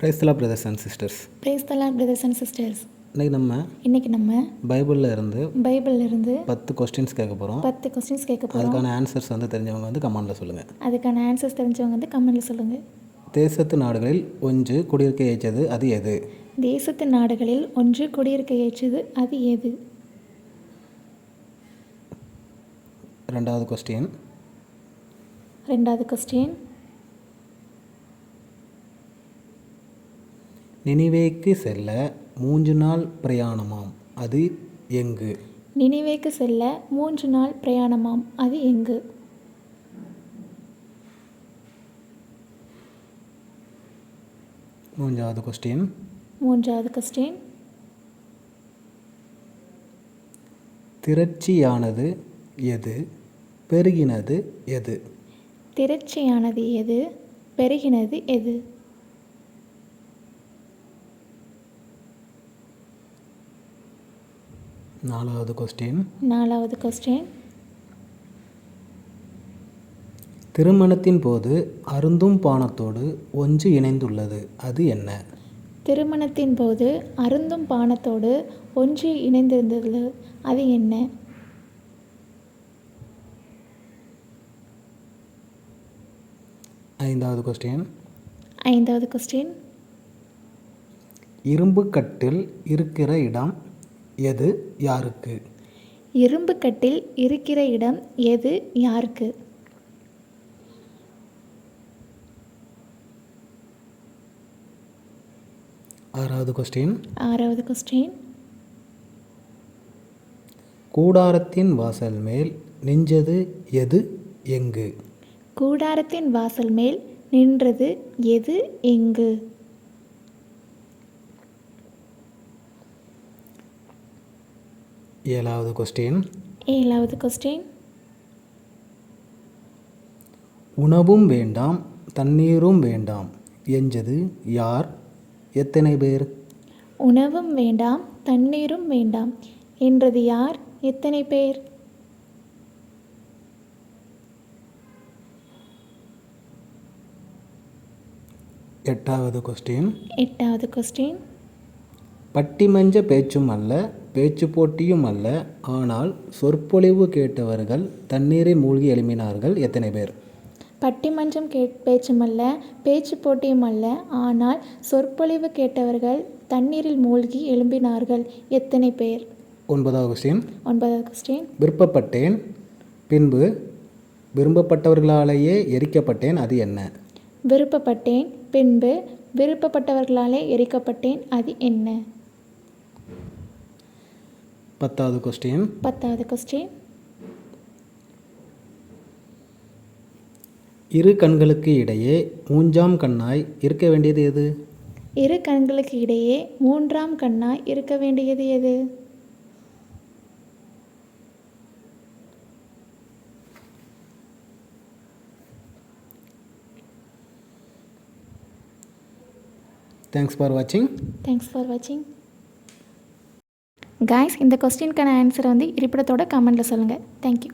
கிரைஸ்தலா brothers and sisters பிரேஸ் தலா brothers and sisters இன்னைக்கு நம்ம இன்றைக்கி நம்ம பைபிளில் இருந்து பைபிள்ல இருந்து பத்து கொஸ்டின்ஸ் கேட்க போகிறோம் பத்து கொஸ்டின்ஸ் கேட்க போகிறோம் அதுக்கான ஆன்சர்ஸ் வந்து தெரிஞ்சவங்க வந்து கமெண்டில் சொல்லுங்கள் அதுக்கான ஆன்சர்ஸ் தெரிஞ்சவங்க வந்து கமெண்ட்டில் சொல்லுங்கள் தேசத்து நாடுகளில் ஒன்று குடியிருக்க ஏற்றது அது எது? தேசத்து நாடுகளில் ஒன்று குடியிருக்க ஏற்றது அது எது? ரெண்டாவது கொஸ்டின் ரெண்டாவது கொஸ்டின் நினிவேக்கு செல்ல மூன்று நாள் பிரயாணமாம். அது எங்கு? நினைவேக்கு செல்ல மூன்று நாள் பிரயாணமாம். அது எங்கு? மூன்றாவது கொஸ்டின் மூன்றாவது கொஸ்டின் திரட்சியானது எது? பெருகினது எது? திரட்சியானது எது? பெருகினது எது? நாலாவது கொஸ்டின் நாலாவது கொஸ்டின் திருமணத்தின் போது அருந்தும் பானத்தோடு ஒன்று இணைந்துள்ளது அது என்ன? திருமணத்தின் போது அருந்தும் பானத்தோடு ஒன்று இணைந்திருந்தது அது என்ன? ஐந்தாவது கொஸ்டின் ஐந்தாவது கொஸ்டின் இரும்பு கட்டில் இருக்கிற இடம் எது யாருக்கு? இரும்பு கட்டில் இருக்கிற இடம் எது யாருக்கு? ஆறாவது கொஸ்டின் ஆறாவது கொஸ்டின் கூடாரத்தின் வாசல் மேல் நின்றது எது எங்கு? கூடாரத்தின் வாசல் மேல் நின்றது எது எங்கு? ஏழாவது கொஸ்டின் ஏழாவது கொஸ்டின் உணவும் வேண்டாம் தண்ணீரும் வேண்டாம். எஞ்சது யார்? எத்தனை பேர்? உணவும் வேண்டாம் தண்ணீரும் வேண்டாம். என்றது யார்? எத்தனை பேர்? எட்டாவது கொஸ்டின் எட்டாவது கொஸ்டின் பட்டிமஞ்ச பேச்சும் அல்ல பேச்சு போட்டியும் அல்ல. ஆனால் சொற்பொழிவு கேட்டவர்கள் தண்ணீரில் மூழ்கி எழுப்பினார்கள் எத்தனை பேர்? பட்டிமன்றம் கே பேச்சுமல்ல பேச்சு போட்டியும் அல்ல. ஆனால் சொற்பொழிவு கேட்டவர்கள் தண்ணீரில் மூழ்கி எழும்பினார்கள் எத்தனை பேர்? ஒன்பதாவது கொஸ்டின் ஒன்பதாவது கொஸ்டின் விருப்பப்பட்டேன் பின்பு விரும்பப்பட்டவர்களாலேயே எரிக்கப்பட்டேன் அது என்ன? விருப்பப்பட்டேன் பின்பு விருப்பப்பட்டவர்களாலே எரிக்கப்பட்டேன் அது என்ன? பத்தாவது கொஸ்டின் பத்தாவது கொஸ்டின் இரு கண்களுக்கு இடையே மூன்றாம் கண்ணாய் இருக்க வேண்டியது எது? இரு கண்களுக்கு இடையே மூன்றாம் கண்ணாய் இருக்க வேண்டியது எது? தேங்க்ஸ் ஃபார் வாட்சிங் தேங்க்ஸ் ஃபார் வாட்சிங் கைஸ் இந்த கொஸ்டினுக்கான ஆன்சர் வந்து இருப்பிடத்தோட கமெண்டில் சொல்லுங்கள் தேங்க்யூ